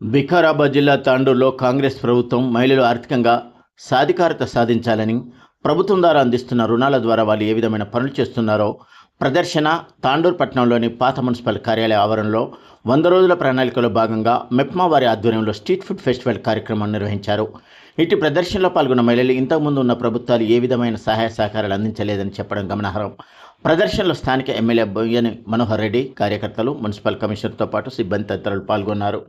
వికారాబాద్ జిల్లా తాండూరులో కాంగ్రెస్ ప్రభుత్వం మహిళలు ఆర్థికంగా సాధికారత సాధించాలని ప్రభుత్వం ద్వారా అందిస్తున్న రుణాల ద్వారా వాళ్ళు ఏ విధమైన పనులు చేస్తున్నారో ప్రదర్శన తాండూరు పట్టణంలోని పాత మున్సిపల్ కార్యాలయ ఆవరణలో వంద రోజుల ప్రణాళికలో భాగంగా మెప్మా వారి ఆధ్వర్యంలో స్ట్రీట్ ఫుడ్ ఫెస్టివల్ కార్యక్రమం నిర్వహించారు. ఇటు ప్రదర్శనలో పాల్గొన్న మహిళలు ఇంతకుముందు ఉన్న ప్రభుత్వాలు ఏ విధమైన సహాయ సహకారాలు అందించలేదని చెప్పడం గమనార్హం. ప్రదర్శనలో స్థానిక ఎమ్మెల్యే బొయ్యని మనోహర్ రెడ్డి కార్యకర్తలు మున్సిపల్ కమిషనర్తో పాటు సిబ్బంది తదితరులు పాల్గొన్నారు.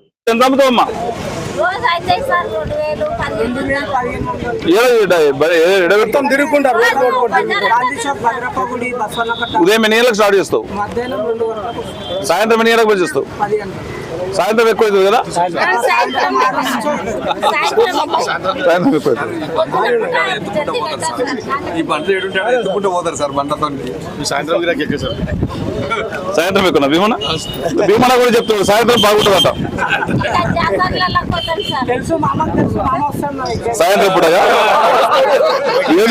ఉదయం ఎన్ని గంటలకు స్టార్ట్ చేస్తావు? మధ్యాహ్నం రెండు గంటలకు సాయంత్రం ఎన్ని గంటలకు చేస్తావు? పది గంటలకు సాయంత్రం ఎక్కువ అవుతుంది కదా? సాయంత్రం సాయంత్రం సాయంత్రం ఎక్కువ అవుతుంది. ఈ పంటలు ఏడుంటాడు ఎత్తుకుంటూ పోతారు సార్ సాయంత్రం గిరాకీ ఎక్కువ సార్. సాయంత్రం ఎక్కువ భీమన? భీమన కూడా చెప్తాడు సాయంత్రం బాగుంటుందట. సాయంత్రం పూటగా?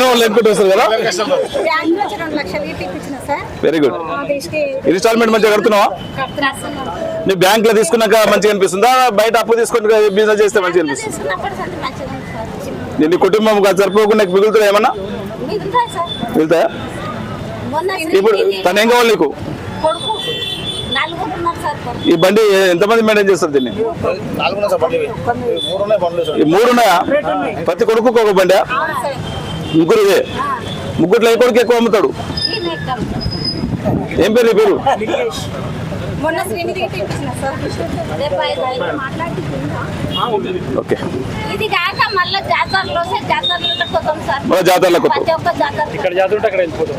వాళ్ళు ఎక్కువ వస్తారు కదా? వెరీ గుడ్ ఇన్స్టాల్మెంట్ మంచిగా కడుతున్నావా? నీ బ్యాంక్లో తీసుకున్నాక మంచిగా అనిపిస్తుందా? బయట అప్పు తీసుకుని బిజినెస్ చేస్తే మంచిగా అనిపిస్తుంది. నీ కుటుంబం సరిపోకుండా నీకు మిగులుతుందా ఏమన్నా? మిగులుతాయి ఇప్పుడు తను ఏం కావాలి నీకు? ఈ బండి ఎంతమంది మెయింటైన్ చేస్తారు దీన్ని? నాలుగు ఉన్నాయి సార్ బండి ఇవి. మూడు ఉన్నాయి బండ్లు సార్. ఈ మూడు ఉన్నాయా. ప్రతి కొడుకు ఒక బండి? అవును సార్ ముగ్గురు ఇదే ముగ్గురులో ఏ కొడుకు ఎక్కువ అమ్ముతాడు. ఏం పేరు పేరు? ఓకే. ఇది కాక మళ్ళీ జాతరలో జాతరలో సార్ ఇక్కడ జాతర అక్కడ వెళ్ళిపోతాం.